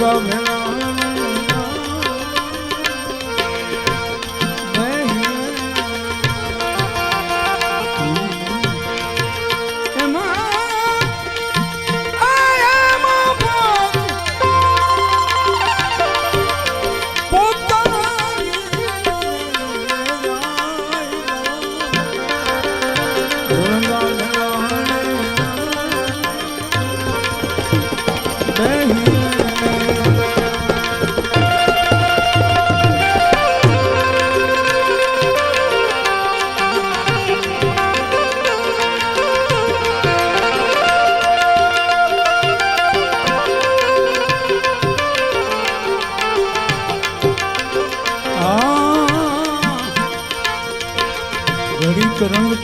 love him.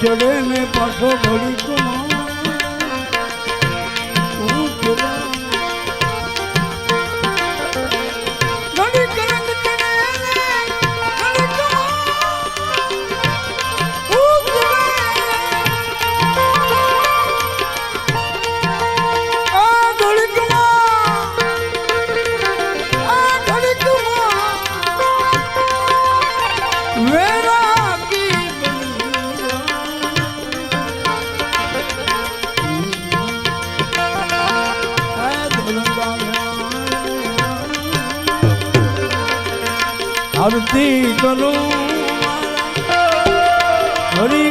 চরণে পাশো ধরিত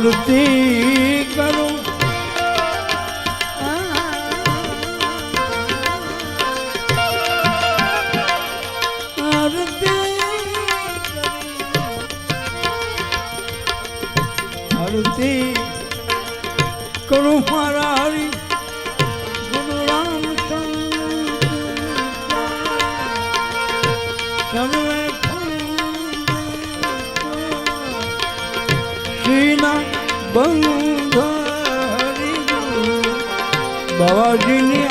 આરતી કરું આરતી કરું મારા હરી બંધ બાવાજીની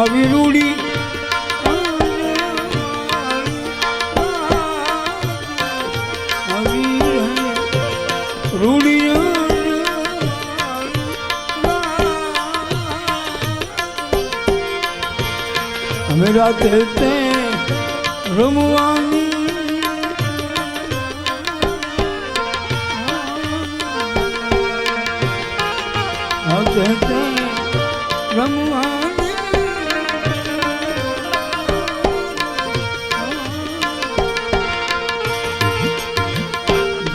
આવી રૂડી. રૂડી અમે રાત્રે તે રમવાની. રમવાની.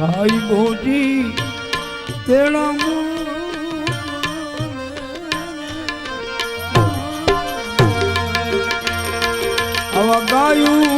સાહેબોજી તેડા આવા ગાયું ગાયું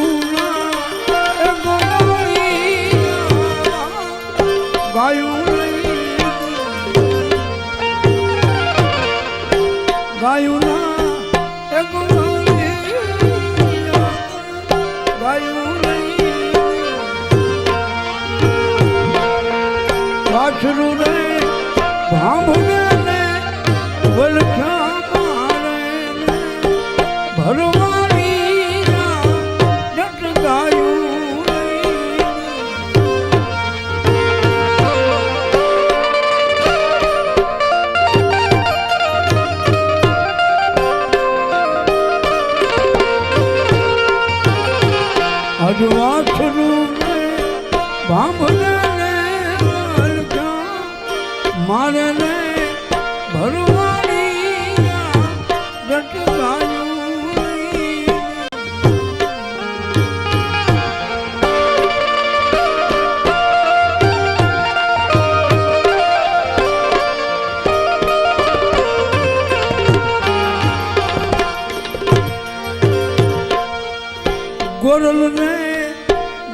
ગોરલ ને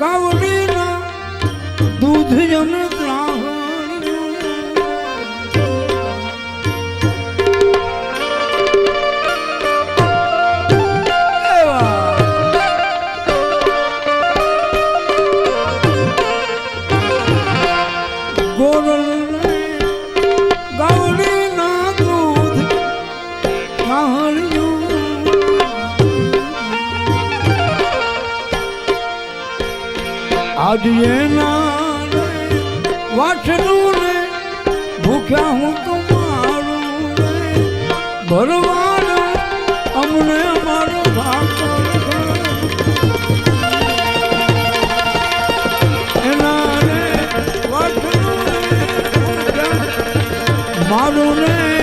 ગાવડી દૂધ જન આજ એના ભૂખ્યા હું તમારું ને ભરવાનું અમને અમારો એના ને વાછરું મારું ને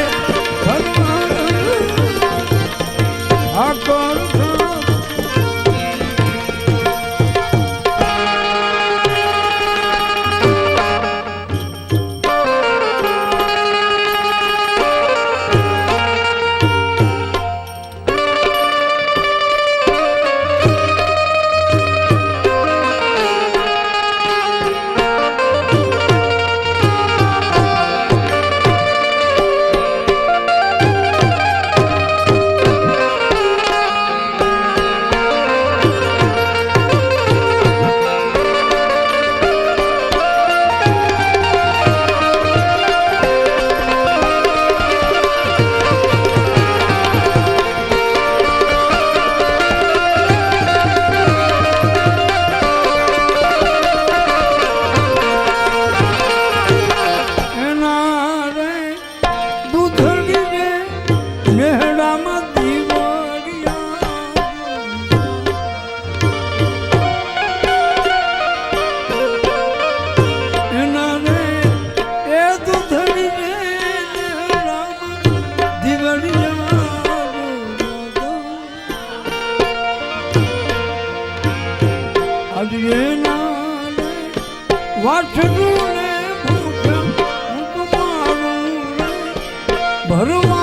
ભરવા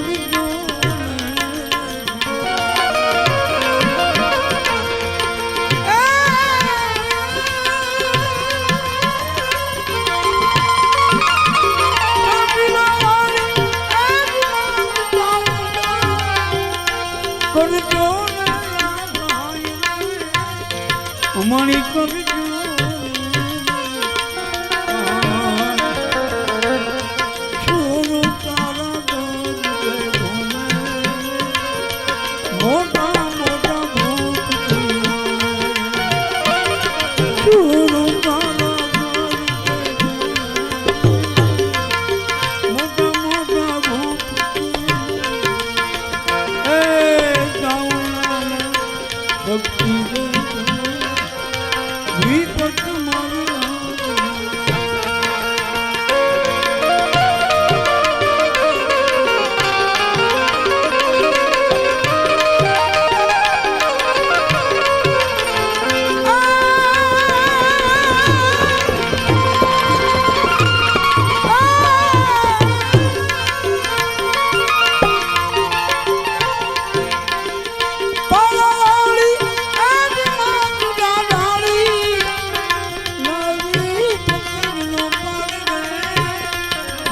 Oh, no.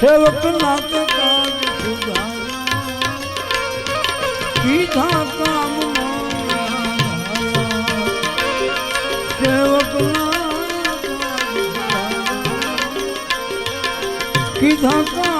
સેવક નાથ કાજ સુધારા કીધા કામ સેવક કીધા કામ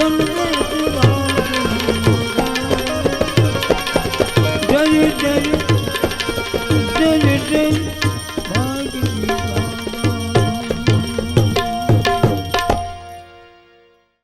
பொன்